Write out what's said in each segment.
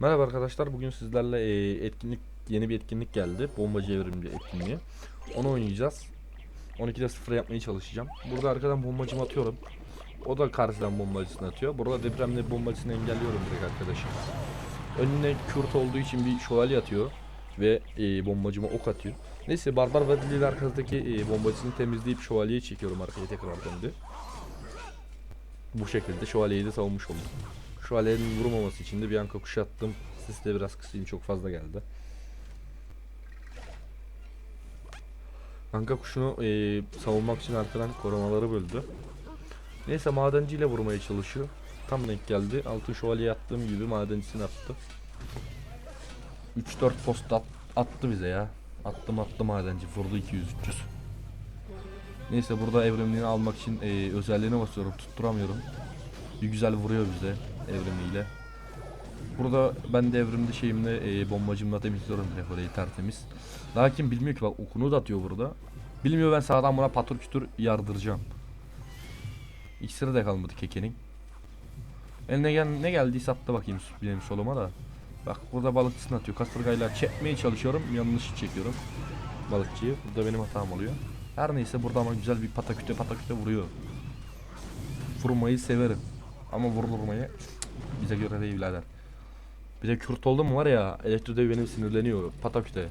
Merhaba arkadaşlar. Bugün sizlerle e, etkinlik yeni bir etkinlik geldi. Bombacı evrimci etkinliği. Onu oynayacağız. 12'de 0 yapmaya çalışacağım. Burada arkadan bombacımı atıyorum. O da karşıdan bombacısını atıyor. Burada depremde bombacısını engelliyorum direkt arkadaşım. Önüne kürt olduğu için bir şövalye atıyor. Ve e, bombacıma ok atıyor. Neyse Barbar Vadili ile arkasındaki e, bombacısını temizleyip şövalyeyi çekiyorum arkaya tekrar döndü. Bu şekilde şövalyeyi de savunmuş oldum. Şövalyenin vurmaması için de bir an kuşattım. Ses de biraz kısayım çok fazla geldi. Anka kuşunu e, savunmak için arkadan korumaları böldü. Neyse madenciyle vurmaya çalışıyor. Tam denk geldi. Altın şövalye attığım gibi madencisini attı. 3-4 post at- attı bize ya. Attım attı madenci. Vurdu 200-300. Neyse burada evrimliğini almak için e, özelliğine basıyorum. Tutturamıyorum. Bir güzel vuruyor bize evrimiyle. Burada ben de evrimde şeyimle e, bombacımla temizliyorum direkt orayı tertemiz. Lakin bilmiyor ki bak okunu da atıyor burada. Bilmiyor ben sağdan buna patır kütür yardıracağım. İksiri de kalmadı kekenin. Eline gel ne geldiyse attı bakayım benim soluma da. Bak burada balıkçısını atıyor. Kasırgayla çekmeye çalışıyorum. Yanlış çekiyorum. Balıkçıyı. Burada benim hatam oluyor. Her neyse burada ama güzel bir pataküte pataküte vuruyor. Vurmayı severim. Ama vurulmayı bize göre değil birader. Bir de Kürt oldum var ya elektrodev benim sinirleniyor. Pataküte.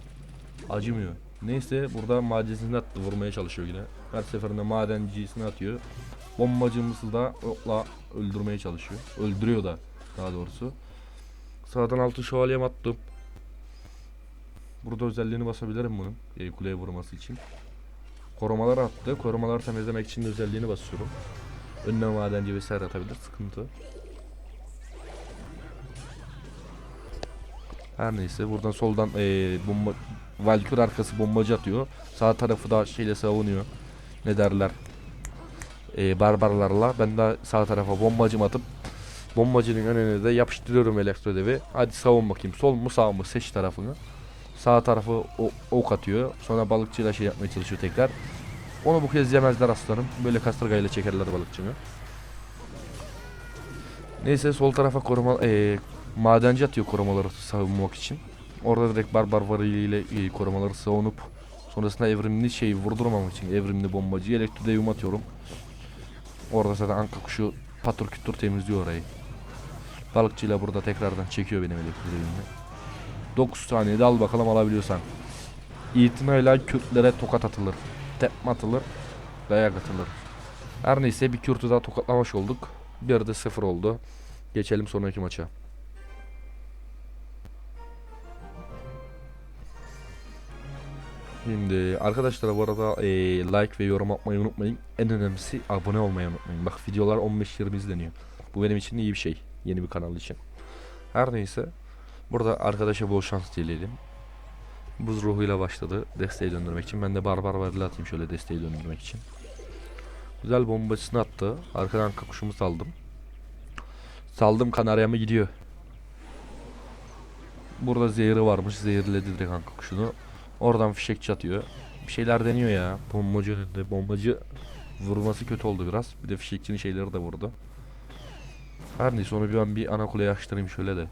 Acımıyor. Neyse burada madencini attı vurmaya çalışıyor yine. Her seferinde madencisini atıyor. Bombacımızı da okla öldürmeye çalışıyor. Öldürüyor da daha doğrusu. Sağdan altı şövalyem attım. Burada özelliğini basabilirim bunun. E, kuleye vurması için. Korumalar attı. Korumaları temizlemek için de özelliğini basıyorum. Önüne madenci vesaire atabilir. Sıkıntı. Her neyse buradan soldan eee bomba Valkür arkası bombacı atıyor. Sağ tarafı da şeyle savunuyor. Ne derler? Eee barbarlarla. Ben de sağ tarafa bombacım atıp bombacının önüne de yapıştırıyorum elektrodevi. Hadi savun bakayım. Sol mu sağ mı seç tarafını. Sağ tarafı ok atıyor. Sonra balıkçıyla şey yapmaya çalışıyor tekrar. Onu bu kez yemezler aslanım. Böyle kasırgayla çekerler balıkçını. Neyse sol tarafa koruma eee madenci atıyor korumaları savunmak için. Orada direkt barbar variliyle e, korumaları savunup sonrasında evrimli şeyi vurdurmamak için evrimli bombacıyı elektrodevyum atıyorum. Orada zaten anka kuşu patır kütür temizliyor orayı. Balıkçıyla burada tekrardan çekiyor benim elektrodevyumu. 9 saniyede al bakalım alabiliyorsan. İtinayla Kürtlere tokat atılır. Tepme atılır. Dayak atılır. Her neyse bir Kürt'ü daha tokatlamış olduk. Bir de 0 oldu. Geçelim sonraki maça. Şimdi arkadaşlar bu arada eee, like ve yorum atmayı unutmayın. En önemlisi abone olmayı unutmayın. Bak videolar 15-20 izleniyor. Bu benim için iyi bir şey. Yeni bir kanal için. Her neyse. Burada arkadaşa bol şans dileyelim. Buz ruhuyla başladı desteği döndürmek için. Ben de barbar varili atayım şöyle desteği döndürmek için. Güzel bombasını attı. Arkadan kakuşumu saldım. Saldım kanaryamı gidiyor. Burada zehri varmış. Zehirledi direkt kanka kuşunu. Oradan fişek çatıyor. Bir şeyler deniyor ya. Bombacı önünde. Bombacı vurması kötü oldu biraz. Bir de fişekçinin şeyleri de vurdu. Her neyse onu bir ben bir ana kuleye açtırayım şöyle de.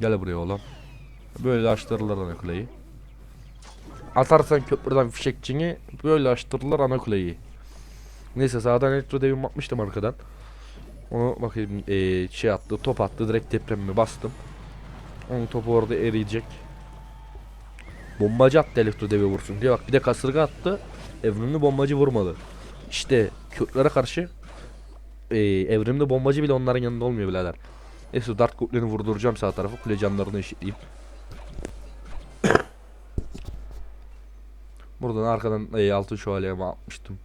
Gel buraya oğlum. Böyle açtırırlar ana kuleyi. Atarsan köprüden fişekçini böyle açtırırlar ana kuleyi. Neyse sağdan elektro devim atmıştım arkadan. Onu bakayım eee, şey attı top attı direkt depremimi bastım. Onun topu orada eriyecek. Bombacı attı elektro devi vursun diye bak bir de kasırga attı. Evrimli bombacı vurmadı. İşte Kürtlere karşı eee evrimli bombacı bile onların yanında olmuyor birader. Neyse dart kulerini vurduracağım sağ tarafa kule canlarını eşitleyeyim. Buradan arkadan e, altın şövalyeme atmıştım.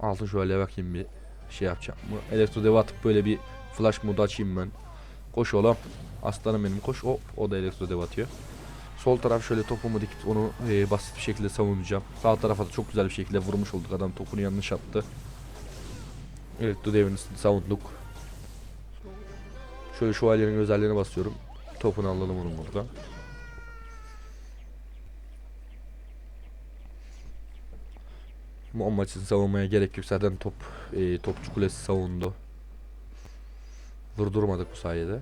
Altın şövalyeye bakayım bir şey yapacağım mı? Elektro devi atıp böyle bir flash modu açayım ben. Koş oğlum. Aslanım benim koş. O, o da elektro dev atıyor. Sol taraf şöyle topumu dikip onu e, basit bir şekilde savunacağım. Sağ tarafa da çok güzel bir şekilde vurmuş olduk. Adam topunu yanlış attı. Elektro devini savunduk. Şöyle şövalyenin özelliğine basıyorum. Topunu alalım onun burada. Bu maçın savunmaya gerek yok. Zaten top e, topçu kulesi savundu. Vurdurmadık bu sayede.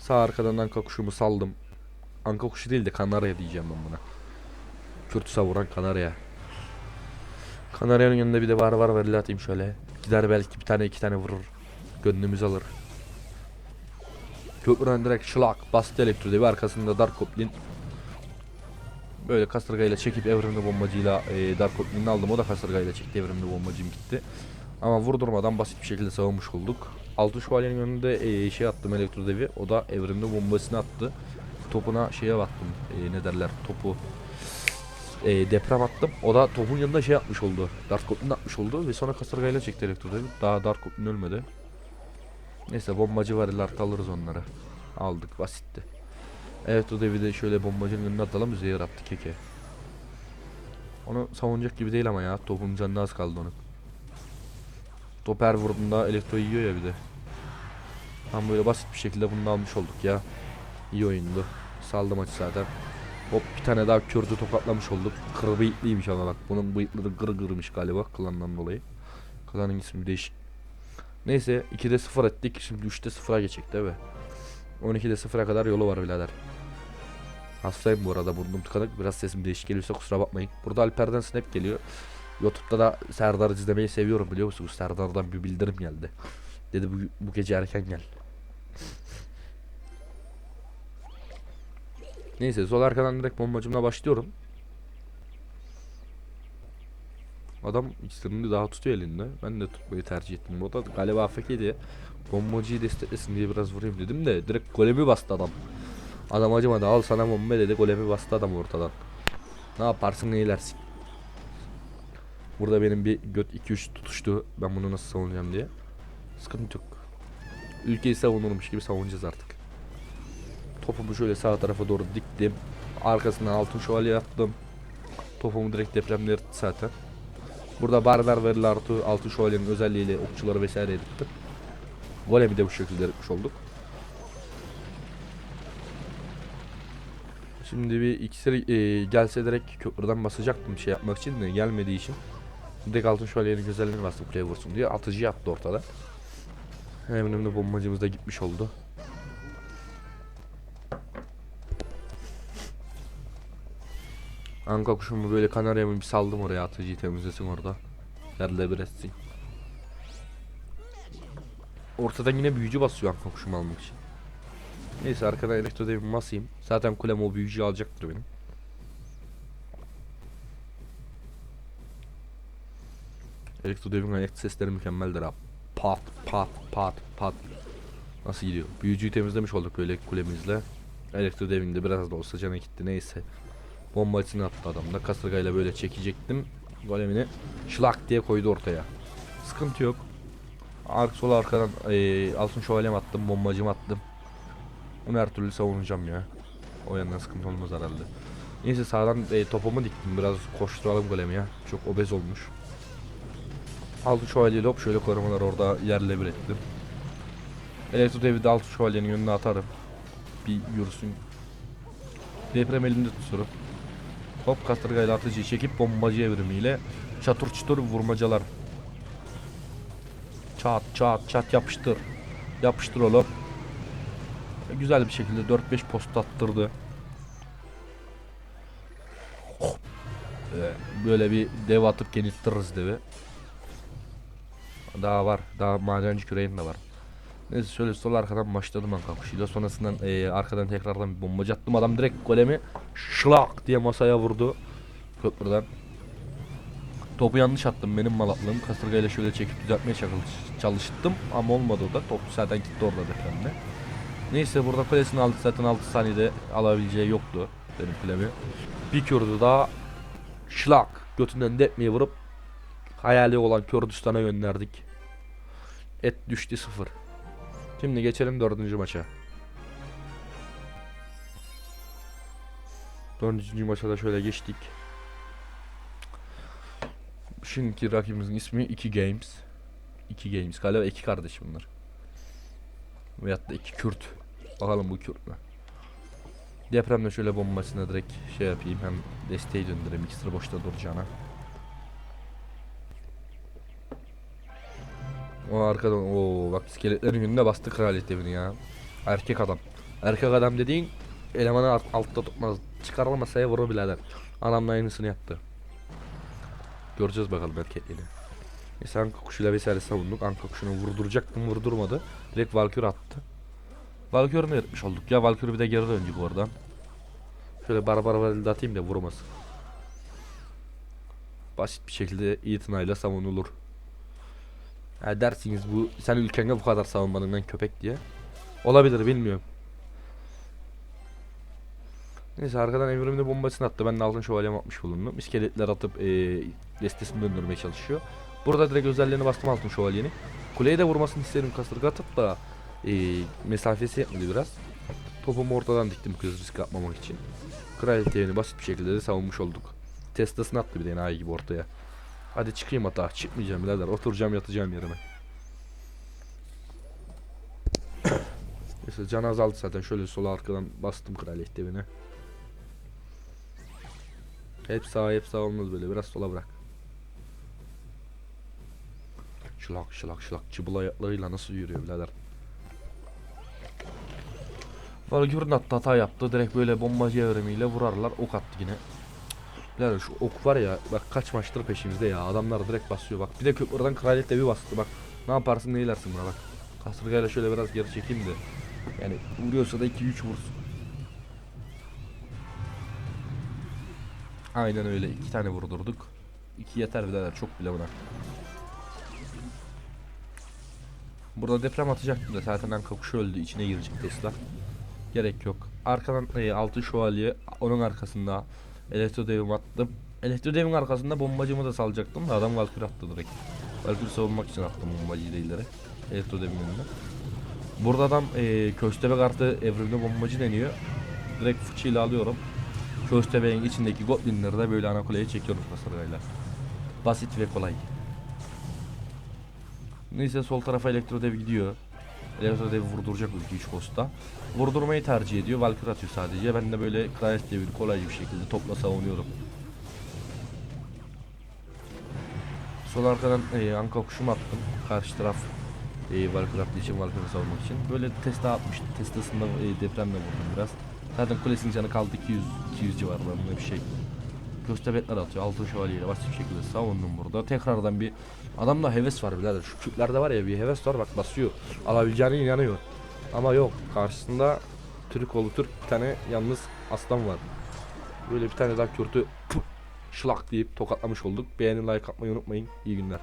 Sağ arkadan anka kuşumu saldım. Anka kuşu değil de kanarya diyeceğim ben buna. Kürt savuran kanarya. Kanaryanın yanında bir de var var var atayım şöyle. Gider belki bir tane iki tane vurur. Gönlümüz alır. Köprüden direkt şlak bastı elektro devi arkasında Dark Goblin. Böyle kasırgayla çekip evrimli bombacıyla e, Dark Goblin'i aldım. O da kasırgayla çekti evrimli bombacım gitti. Ama vurdurmadan basit bir şekilde savunmuş olduk. Altı şövalyenin önünde e, şey attım elektro devi. O da evrimli bombasını attı. Topuna şeye attım. E, ne derler topu. E, deprem attım. O da topun yanında şey atmış oldu. Dark Goblin atmış oldu ve sonra kasırgayla çekti elektro devi. Daha Dark Goblin ölmedi. Neyse bombacı var ileride alırız onları. Aldık basitti. Evet o devi de şöyle bombacının önüne atalım zehir attı keke. Onu savunacak gibi değil ama ya. Topun canına az kaldı onun. Top her vurduğunda elektro yiyor ya bir de. Tam böyle basit bir şekilde bunu almış olduk ya. İyi oyundu. Saldı maçı zaten. Hop bir tane daha kördü tokatlamış olduk. Kır bıyıklıymış ama bak. Bunun bıyıkları gır gırmış galiba klandan dolayı. Klanın ismi değişik. Neyse 2'de 0 ettik. Şimdi 3'te 0'a geçecek değil mi? 12'de 0'a kadar yolu var birader. Hastayım bu arada burnum tıkanık. Biraz sesim değişik geliyorsa kusura bakmayın. Burada Alper'den snap geliyor. Youtube'da da Serdar izlemeyi seviyorum biliyor musunuz? Serdar'dan bir bildirim geldi. Dedi bu, bu gece erken gel. Neyse sol arkadan direkt bombacımla başlıyorum. Adam ikisini daha tutuyor elinde. Ben de tutmayı tercih ettim. O da galiba AFK diye bombacıyı desteklesin diye biraz vurayım dedim de direkt golemi bastı adam. Adam acımadı al sana bomba dedi golemi bastı adam ortadan. Ne yaparsın neylersin. Burada benim bir göt 2-3 tutuştu. Ben bunu nasıl savunacağım diye. Sıkıntı yok. Ülkeyi savunurmuş gibi savunacağız artık. Topumu şöyle sağ tarafa doğru diktim. Arkasından altın şövalye attım. Topumu direkt depremde yırttı zaten. Burada barbar ve artı altın şövalyenin özelliğiyle okçuları vesaire yırttı. Golemi de bu şekilde yapmış olduk. Şimdi bir ikisi e, gelse direkt köprüden basacaktım şey yapmak için de gelmediği için. Direkt altın şövalyenin güzelliğini bastım kuleye vursun diye. Atıcı yaptı ortada. De bombacımız da gitmiş oldu. Anka kuşumu böyle kanaryamı bir saldım oraya atıcıyı temizlesin orada. Yerle bir etsin. Ortadan yine büyücü basıyor anka kuşumu almak için. Neyse arkadan elektro devimi. Zaten kulem o büyücüyü alacaktır benim. Elektro devimin ayak sesleri mükemmeldir abi. Pat pat pat pat. Nasıl gidiyor? Büyücüyü temizlemiş olduk böyle kulemizle. Elektro devinde biraz da olsa cana gitti neyse. Bombasını attı adam da kasırgayla böyle çekecektim. Golemini şlak diye koydu ortaya. Sıkıntı yok. Ark sol arkadan eee altın şövalyem attım, bombacımı attım. Onu her türlü savunacağım ya. O yandan sıkıntı olmaz herhalde. Neyse sağdan e, topumu diktim biraz koşturalım golemi ya. Çok obez olmuş. Altı şövalyeyle hop şöyle korumalar orada yerle bir ettim. Elektro devi de altı şövalyenin yönüne atarım. Bir yürüsün. Deprem elimde tuturum. Hop kasırgayla atıcıyı çekip bombacı evrimiyle çatır çutur vurmacalar. Çat çat çat yapıştır. Yapıştır oğlum. Güzel bir şekilde 4-5 post attırdı. Ee, Böyle bir dev atıp geniştiririz devi. Daha var. Daha madenci küreğim de var. Neyse şöyle sol arkadan başladım ben kakuşuyla. Sonrasından eee, arkadan tekrardan bir bombacı attım. Adam direkt golemi şlak diye masaya vurdu. Köprüden. Topu yanlış attım benim malaklığım. Kasırgayla şöyle çekip düzeltmeye çalış- çalıştım ama olmadı o da. Top zaten gitti orada depremde. Neyse burada kulesini aldık zaten 6 saniyede alabileceği yoktu benim kulemi. Bir kürdü daha şlak götünden depmeyi vurup hayali olan Kürdistan'a gönderdik. Et düştü sıfır. Şimdi geçelim dördüncü maça. Dördüncü maça da şöyle geçtik. Şimdiki rakibimizin ismi 2 Games. 2 Games. Galiba iki kardeş bunlar. Veyahut da iki Kürt. Bakalım bu Kürt mü? Depremde şöyle bombasına direkt şey yapayım hem desteği döndüreyim ikisi boşta duracağına. O arkadan o bak iskeletlerin önünde bastı kraliyet evini ya. Erkek adam. Erkek adam dediğin elemanı alt- altta tutmaz. Çıkarla masaya vurur birader. Anamla aynısını yaptı. Göreceğiz bakalım erkekliğini. Neyse Anka kuşuyla vesaire savunduk. Anka kuşunu vurduracaktım vurdurmadı. Direkt Valkür attı. Valkür'ünü yırtmış olduk. Ya Valkür bir de geri döndük oradan. Şöyle barbar valide atayım da vurmasın. Basit bir şekilde itinayla savunulur. Ha dersiniz bu sen ülkende bu kadar savunmadın lan köpek diye. Olabilir bilmiyorum. Neyse arkadan evrimde bombasını attı. Ben de altın şövalyem atmış bulundum. İskeletler atıp e, destesini döndürmeye çalışıyor. Burada direkt özelliğini bastım altın şövalyeni. Kuleye de vurmasını isterim kasırga atıp da e, mesafesi yetmedi biraz. Topumu ortadan diktim kız risk atmamak için. Kraliçeyi basit bir şekilde de savunmuş olduk. Testasını attı bir de gibi ortaya. Hadi çıkayım hata. Çıkmayacağım birader. Oturacağım yatacağım yerime. Neyse can azaldı zaten. Şöyle sola arkadan bastım kraliyet devine. Hep sağ hep sağ olmaz böyle. Biraz sola bırak. Şılak şılak şılak. Çıbıl ayaklarıyla nasıl yürüyor birader. Valkür'ün attı hata yaptı. Direkt böyle bombacı evrimiyle vurarlar. Ok attı yine. Birader şu ok var ya bak kaç maçtır peşimizde ya. Adamlar direkt basıyor bak. Bir de köprüden kraliyet devi bastı bak. Ne yaparsın neylersin buna bak. Kasırgayla şöyle biraz geri çekeyim de. Yani vuruyorsa da 2-3 vursun. Aynen öyle. iki tane vurdurduk. İki yeter birader çok bile buna. Burada deprem atacaktım da zaten Anka kuşu öldü. içine girecek Tesla. Gerek yok. Arkadan e, altı şövalye onun arkasında elektro devim attım. Elektro devin arkasında bombacımı da salacaktım da adam Valkyrie attı direkt. Valkyrie savunmak için attım bombacıyı da ileri. Elektro devin önüne. Burada adam e, köstebek artı evrimli bombacı deniyor. Direkt fıçıyla alıyorum. Köstebeğin içindeki goblinleri de böyle ana kuleye çekiyorum kasırgayla. Basit ve kolay. Neyse sol tarafa elektro dev gidiyor. Elektro dev vurduracak ülke 3 posta. Vurdurmayı tercih ediyor. Valkyrie atıyor sadece. Ben de böyle kraliyet devini kolay bir şekilde topla savunuyorum. Sol arkadan e, anka kuşumu attım. Karşı taraf e, Valkyrie attığı için Valkyrie savunmak için. Böyle testa atmıştı. Testasında e, depremle vurdum biraz. Zaten kulesinin canı kaldı 200 200 civarlarında bir şey. Köstebekler atıyor. Altın şövalyeyle basit bir şekilde savundum burada. Tekrardan bir adamda heves var birader. Şu Kürtlerde var ya bir heves var bak basıyor. Alabileceğine inanıyor. Ama yok. Karşısında Türk oğlu Türk bir tane yalnız aslan var. Böyle bir tane daha Kürt'ü şlak deyip tokatlamış olduk. Beğeni like atmayı unutmayın. İyi günler.